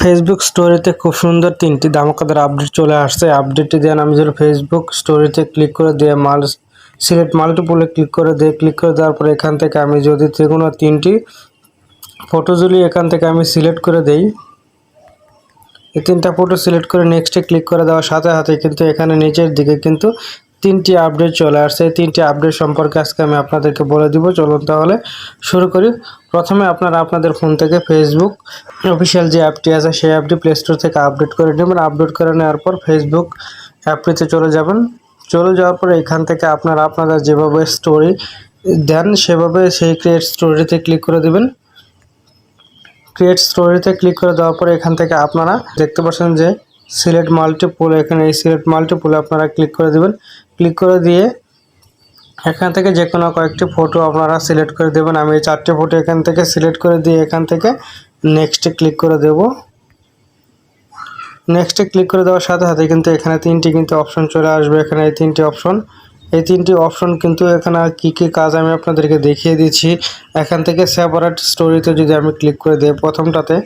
Facebook স্টোরিতে খুব সুন্দর তিনটি ধামাকাদার আপডেট চলে আসছে। আপডেটটি দেন আমি যদি ফেসবুক স্টোরিতে ক্লিক করে দিয়ে মাল সিলেক্ট মাল্টিপুলে ক্লিক করে দিয়ে ক্লিক করে দেওয়ার পরে এখান থেকে আমি যদি যে কোনো তিনটি ফটো যদি এখান থেকে আমি সিলেক্ট করে দেই। এই তিনটা ফটো সিলেক্ট করে নেক্সটে ক্লিক করে দেওয়ার সাথে সাথে কিন্তু এখানে নিচের দিকে কিন্তু তিনটি আপডেট চলে আসছে। তিনটি আপডেট সম্পর্কে আজকে আমি আপনাদেরকে বলে দিব। চলুন তাহলে শুরু করি। প্রথমে আপনারা আপনাদের ফোন থেকে ফেসবুক অফিসিয়াল যে অ্যাপটি আছে, সেই অ্যাপটি প্লে স্টোর থেকে আপডেট করে নেবেন। আপডেট করে নেওয়ার পর ফেসবুক অ্যাপটিতে চলে যাবেন। চলে যাওয়ার পর এখান থেকে আপনারা আপনাদের যেভাবে স্টোরি দেন, সেভাবে সেই ক্রিয়েট স্টোরিতে ক্লিক করে দেবেন। ক্রিয়েট স্টোরিতে ক্লিক করে দেওয়ার পরে এখান থেকে আপনারা দেখতে পাচ্ছেন যে সিলেক্ট মাল্টিপুল এখানে এই সিলেক্ট মাল্টিপুলে আপনারা ক্লিক করে দেবেন। ক্লিক করে দিয়ে এখান থেকে যে কোনো কয়েকটি ফটো আপনারা সিলেক্ট করে দেবেন। আমি এই চারটে ফটো এখান থেকে সিলেক্ট করে দিয়ে এখান থেকে নেক্সটে ক্লিক করে দেব। নেক্সটে ক্লিক করে দেওয়ার সাথে সাথে কিন্তু এখানে তিনটি কিন্তু অপশন চলে আসবে। এখানে এই তিনটি অপশন এই তিনটি অপশন কিন্তু এখানে কি কি কাজ আমি আপনাদেরকে দেখিয়ে দিচ্ছি। এখান থেকে সেপারেট স্টোরিতে যদি আমি ক্লিক করে দিই প্রথমটাতে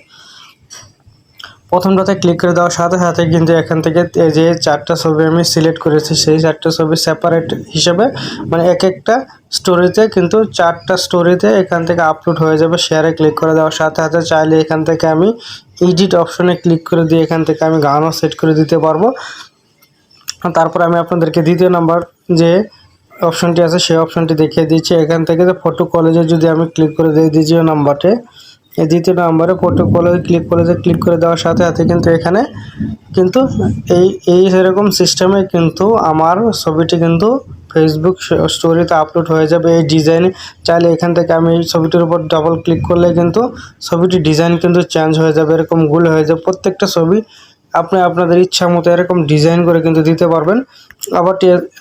প্রথমটাতে ক্লিক করে দেওয়ার সাথে সাথে কিন্তু এখান থেকে যে চারটা ছবি আমি সিলেক্ট করেছি, সেই চারটা ছবি সেপারেট হিসেবে মানে এক একটা স্টোরিতে কিন্তু চারটা স্টোরিতে এখান থেকে আপলোড হয়ে যাবে শেয়ারে ক্লিক করে দেওয়ার সাথে সাথে চাইলে এখান থেকে আমি এডিট অপশনে ক্লিক করে দিয়ে এখান থেকে আমি গানও সেট করে দিতে পারব। তারপর আমি আপনাদেরকে দ্বিতীয় নাম্বার যে অপশনটি আছে, সেই অপশনটি দেখিয়ে দিচ্ছি। এখান থেকে যে ফটো কলেজে যদি আমি ক্লিক করে দিই দ্বিতীয় নাম্বারটে দ্বিতীয় নাম্বারে কলেজে ক্লিক কলেজে ক্লিক করে দেওয়ার সাথে সাথে কিন্তু এখানে কিন্তু এই এই সেরকম সিস্টেমে কিন্তু আমার ছবিটি কিন্তু ফেসবুক স্টোরিতে আপলোড হয়ে যাবে। এই ডিজাইনে চাইলে এখান থেকে আমি এই ছবিটির উপর ডাবল ক্লিক করলে কিন্তু ছবিটির ডিজাইন কিন্তু চেঞ্জ হয়ে যাবে, এরকমগুলো হয়ে যাবে। প্রত্যেকটা ছবি আপনি আপনাদের ইচ্ছা মতো এরকম ডিজাইন করে কিন্তু দিতে পারবেন। আবার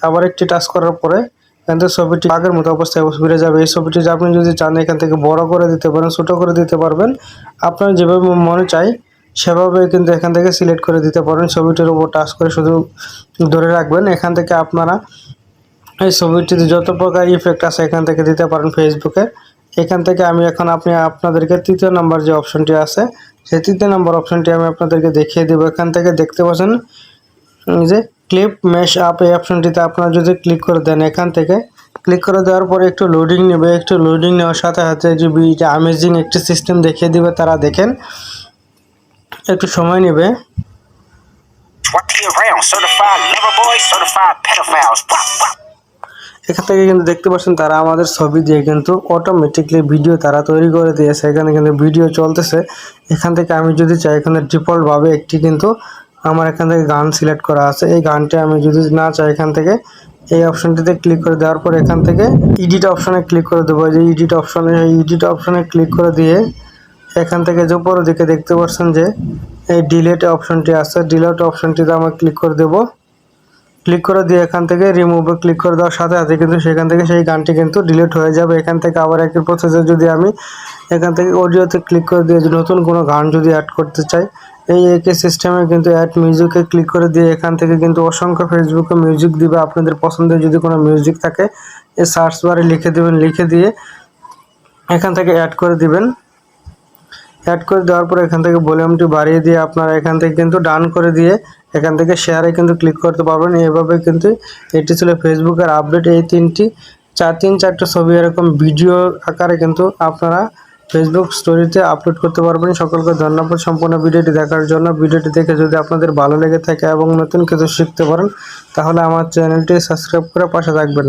আবার একটি টাচ করার পরে এখান ছবিটি আগের মতো অবস্থায় ফিরে যাবে। এই ছবিটি আপনি যদি চান, এখান থেকে বড় করে দিতে পারেন, ছোটো করে দিতে পারবেন। আপনার যেভাবে মনে চাই, সেভাবে কিন্তু এখান থেকে সিলেক্ট করে দিতে পারেন। ছবিটির উপর টাচ করে শুধু ধরে রাখবেন। এখান থেকে আপনারা এই ছবিটিতে যত প্রকার ইফেক্ট আছে, এখান থেকে দিতে পারেন ফেসবুকে এখান থেকে আমি এখন আপনি আপনাদেরকে তৃতীয় নাম্বার যে অপশনটি আছে, সেই তৃতীয় নাম্বার অপশনটি আমি আপনাদেরকে দেখিয়ে দেবো। এখান থেকে দেখতে পাচ্ছেন যে ক্লিপ মেশ আপ এই অপশনটিতে আপনারা যদি ক্লিক করে দেন এখান থেকে ক্লিক করে দেওয়ার পরে একটু লোডিং নেবে একটু লোডিং নেওয়ার সাথে সাথে যে আমেজিং একটি সিস্টেম দেখিয়ে দিবে তারা দেখেন। একটু সময় নেবে। এখান থেকে কিন্তু দেখতে পাচ্ছেন তারা আমাদের ছবি দিয়ে কিন্তু অটোমেটিকলি ভিডিও তারা তৈরি করে দিয়েছে। এখানে কিন্তু ভিডিও চলতেছে। এখান থেকে আমি যদি চাই এখানে ডিফল্টভাবে একটি কিন্তু আমার এখান থেকে গান সিলেক্ট করা আছে। এই গানটি আমি যদি না চাই এখান থেকে, এই অপশনটিতে ক্লিক করে দেওয়ার পর এখান থেকে এডিট অপশনে ক্লিক করে দেবো। যে এডিট অপশনে এই এডিট অপশনে ক্লিক করে দিয়ে এখান থেকে যে উপর দিকে দেখতে পাচ্ছেন যে, এই ডিলেট অপশনটি আছে। ডিলেট অপশনটিতে আমরা ক্লিক করে দেবো। ক্লিক করে দিয়ে এখান থেকে রিমুভে ক্লিক করে দেওয়ার সাথে সাথে কিন্তু সেখান থেকে সেই গানটি কিন্তু ডিলিট হয়ে যাবে। এখান থেকে আবার একই প্রসেসে যদি আমি এখান থেকে অডিওতে ক্লিক করে দিয়ে নতুন কোনো গান যদি অ্যাড করতে চাই এই একই সিস্টেমে কিন্তু অ্যাড মিউজিকে ক্লিক করে দিয়ে এখান থেকে কিন্তু অসংখ্য ফেসবুকে মিউজিক দিবে। আপনাদের পছন্দের যদি কোনো মিউজিক থাকে, এই সার্চ বারে লিখে দেবেন, লিখে দিয়ে এখান থেকে অ্যাড করে দিবেন। অ্যাড করে দেওয়ার পর এখান থেকে ভলিউমটি বাড়িয়ে দিয়ে আপনারা এখান থেকে কিন্তু ডান করে দিয়ে এখান থেকে শেয়ারে কিন্তু ক্লিক করতে পারবেন। এইভাবে কিন্তু এটি ছিল ফেসবুকের আপডেট এই তিনটি, চার তিন চারটে ছবি এরকম ভিডিও আকারে কিন্তু আপনারা ফেসবুক স্টোরিতে আপলোড করতে পারবেন। সকলকে ধন্যবাদ সম্পূর্ণ ভিডিওটি দেখার জন্য। ভিডিওটি দেখে যদি আপনাদের ভালো লেগে থাকে এবং নতুন কিছু শিখতে পারেন, তাহলে আমার চ্যানেলটি সাবস্ক্রাইব করে পাশে থাকবেন।